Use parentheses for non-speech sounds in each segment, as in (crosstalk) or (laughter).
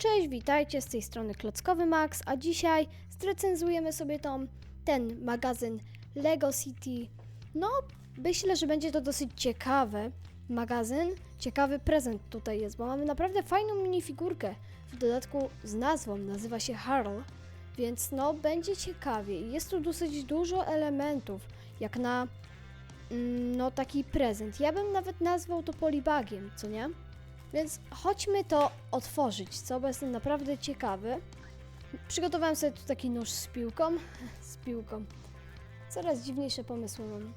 Cześć, witajcie z tej strony Klockowy Max, a dzisiaj zrecenzujemy sobie tą, ten magazyn Lego City. No, myślę, że będzie to dosyć ciekawy magazyn, ciekawy prezent tutaj jest, bo mamy naprawdę fajną minifigurkę, w dodatku z nazwą, nazywa się Harl, więc no, będzie ciekawie jest tu dosyć dużo elementów, jak na mm, no taki prezent. Ja bym nawet nazwał to polibagiem, co nie? Więc chodźmy to otworzyć, co? Jestem naprawdę ciekawy. Przygotowałem sobie tu taki nóż z piłką. (laughs) z piłką. Coraz dziwniejsze pomysły mam.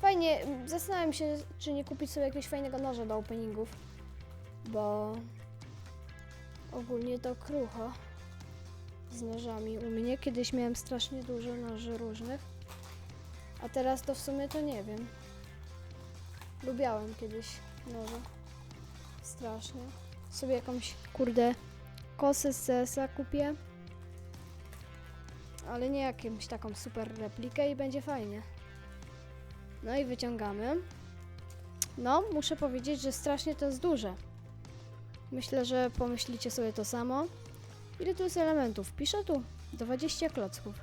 Fajnie, zastanawiam się, czy nie kupić sobie jakiegoś fajnego noża do openingów. Bo ogólnie to krucho z nożami. U mnie kiedyś miałem strasznie dużo noży różnych. A teraz to w sumie to nie wiem. Lubiałem kiedyś noże. Strasznie. Sobie jakąś, kurde, kosę z CS-a kupię. Ale nie jakąś taką super replikę i będzie fajnie. No i wyciągamy. No, muszę powiedzieć, że strasznie to jest duże. Myślę, że pomyślicie sobie to samo. Ile tu jest elementów? Piszę tu 20 klocków.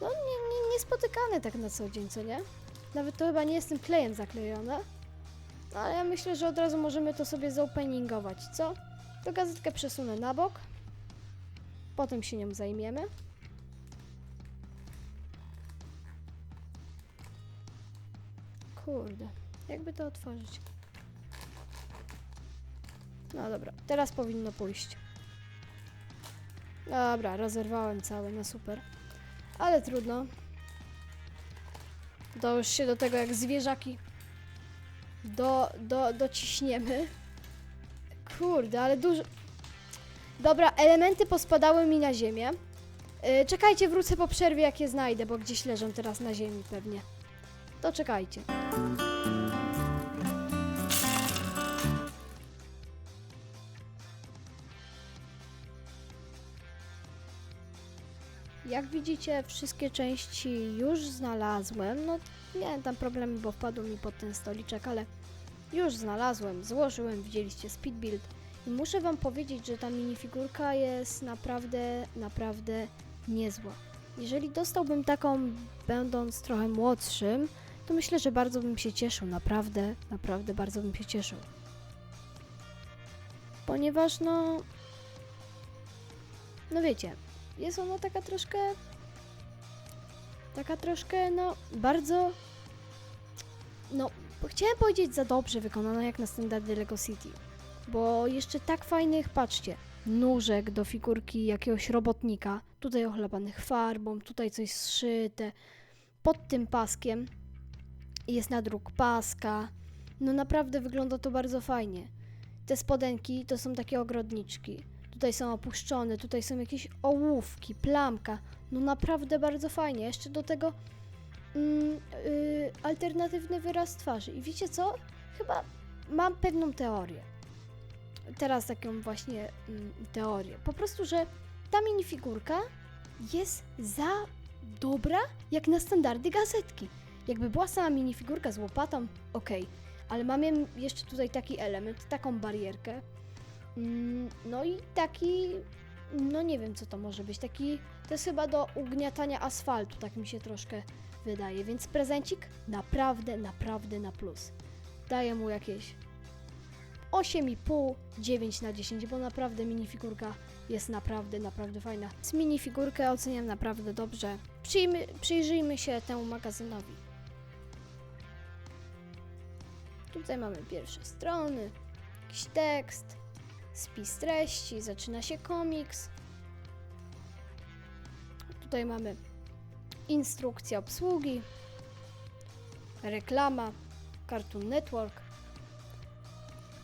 No, nie, nie, niespotykane tak na co dzień, co nie? Nawet to chyba nie jest tym klejem zaklejone. No, ale ja myślę, że od razu możemy to sobie zopeningować, co? To gazetkę przesunę na bok. Potem się nią zajmiemy. Kurde, jakby to otworzyć? No dobra, teraz powinno pójść. Dobra, rozerwałem całe, no super. Ale trudno. Już się do tego jak zwierzaki do, do, dociśniemy. Kurde, ale dużo... Dobra, elementy pospadały mi na ziemię. Yy, czekajcie, wrócę po przerwie, jak je znajdę, bo gdzieś leżą teraz na ziemi pewnie. To czekajcie. Jak widzicie, wszystkie części już znalazłem. No, miałem tam problemy, bo wpadł mi pod ten stoliczek, ale już znalazłem, złożyłem, widzieliście speed build. I muszę wam powiedzieć, że ta minifigurka jest naprawdę, naprawdę niezła. Jeżeli dostałbym taką, będąc trochę młodszym, to myślę, że bardzo bym się cieszył, naprawdę, naprawdę bardzo bym się cieszył. Ponieważ no, no wiecie, jest ona taka troszkę, taka troszkę, no, bardzo, no, chciałem powiedzieć za dobrze wykonana jak na standardy Lego City. Bo jeszcze tak fajnych, patrzcie, nóżek do figurki jakiegoś robotnika, tutaj ochlapanych farbą, tutaj coś zszyte, pod tym paskiem jest nadruk paska. No naprawdę wygląda to bardzo fajnie. Te spodenki to są takie ogrodniczki. Tutaj są opuszczone, tutaj są jakieś ołówki, plamka. No naprawdę bardzo fajnie. Jeszcze do tego mm, yy, alternatywny wyraz twarzy. I wiecie co? Chyba mam pewną teorię. Teraz taką właśnie mm, teorię. Po prostu, że ta minifigurka jest za dobra jak na standardy gazetki. Jakby była sama minifigurka z łopatą, okej. Ale mamy jeszcze tutaj taki element, taką barierkę. Mm, No i taki, no nie wiem co to może być, taki, to jest chyba do ugniatania asfaltu, tak mi się troszkę wydaje, więc prezencik naprawdę, naprawdę na plus. Daję mu jakieś 8,5, 9 na 10, bo naprawdę minifigurka jest naprawdę, naprawdę fajna. Z minifigurkę oceniam naprawdę dobrze. Przyjmy, przyjrzyjmy się temu magazynowi. Tutaj mamy pierwsze strony, jakiś tekst, spis treści, zaczyna się komiks. Tutaj mamy instrukcja obsługi, reklama, Cartoon Network.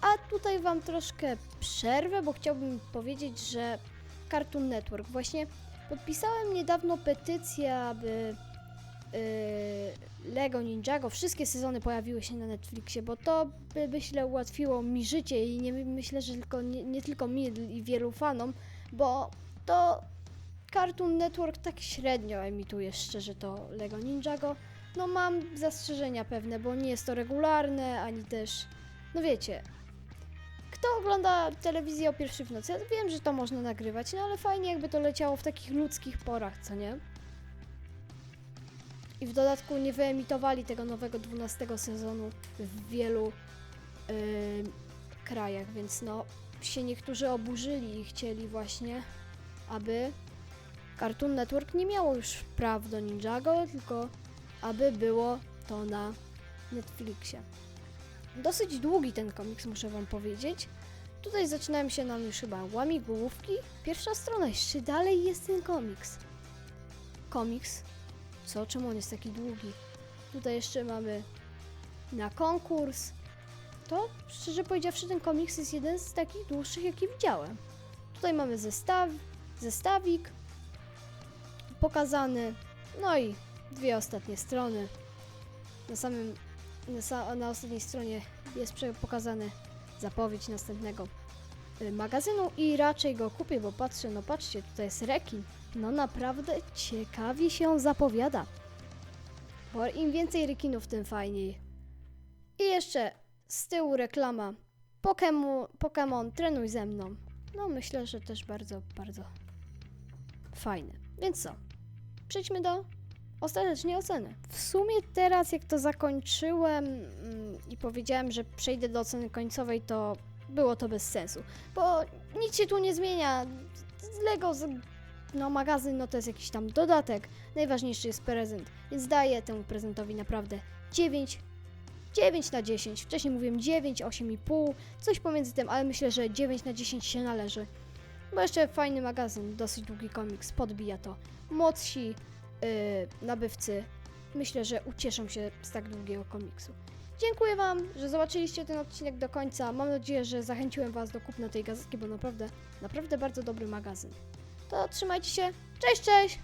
A tutaj Wam troszkę przerwę, bo chciałbym powiedzieć, że Cartoon Network. Właśnie podpisałem niedawno petycję, aby yy, Lego Ninjago wszystkie sezony pojawiły się na Netflixie, bo to by myślę ułatwiło mi życie i nie myślę, że tylko, nie, nie tylko mi i wielu fanom, bo to Cartoon Network tak średnio emituje szczerze to Lego Ninjago. No mam zastrzeżenia pewne, bo nie jest to regularne, ani też, no wiecie, kto ogląda telewizję o pierwszej w nocy, ja wiem, że to można nagrywać, no ale fajnie jakby to leciało w takich ludzkich porach, co nie? I w dodatku nie wyemitowali tego nowego 12 sezonu w wielu ym, krajach, więc no się niektórzy oburzyli i chcieli właśnie, aby Cartoon Network nie miało już praw do Ninjago, tylko aby było to na Netflixie. Dosyć długi ten komiks, muszę wam powiedzieć. Tutaj zaczynają się nam już chyba łamigłówki. Pierwsza strona, jeszcze dalej jest ten komiks. Komiks? Co? Czemu on jest taki długi? Tutaj jeszcze mamy na konkurs. To, szczerze powiedziawszy, ten komiks jest jeden z takich dłuższych, jaki widziałem. Tutaj mamy zestaw, zestawik pokazany, no i dwie ostatnie strony. Na samym, na, na ostatniej stronie jest pokazane zapowiedź następnego y, magazynu i raczej go kupię, bo patrzę, no patrzcie, tutaj jest rekin. No naprawdę ciekawie się zapowiada. Bo im więcej rekinów, tym fajniej. I jeszcze z tyłu reklama Pokémon, Pokémon trenuj ze mną. No myślę, że też bardzo, bardzo fajne. Więc co? Przejdźmy do ostatecznej oceny. W sumie teraz, jak to zakończyłem mm, i powiedziałem, że przejdę do oceny końcowej, to było to bez sensu. Bo nic się tu nie zmienia. Lego, no magazyn, no to jest jakiś tam dodatek. Najważniejszy jest prezent, więc daję temu prezentowi naprawdę 9 9 na 10. Wcześniej mówiłem 9, 8,5, coś pomiędzy tym, ale myślę, że 9 na 10 się należy. Bo jeszcze fajny magazyn, dosyć długi komiks, podbija to. Młodsi yy, nabywcy myślę, że ucieszą się z tak długiego komiksu. Dziękuję Wam, że zobaczyliście ten odcinek do końca. Mam nadzieję, że zachęciłem Was do kupna tej gazetki, bo naprawdę, naprawdę bardzo dobry magazyn. To trzymajcie się. Cześć, cześć!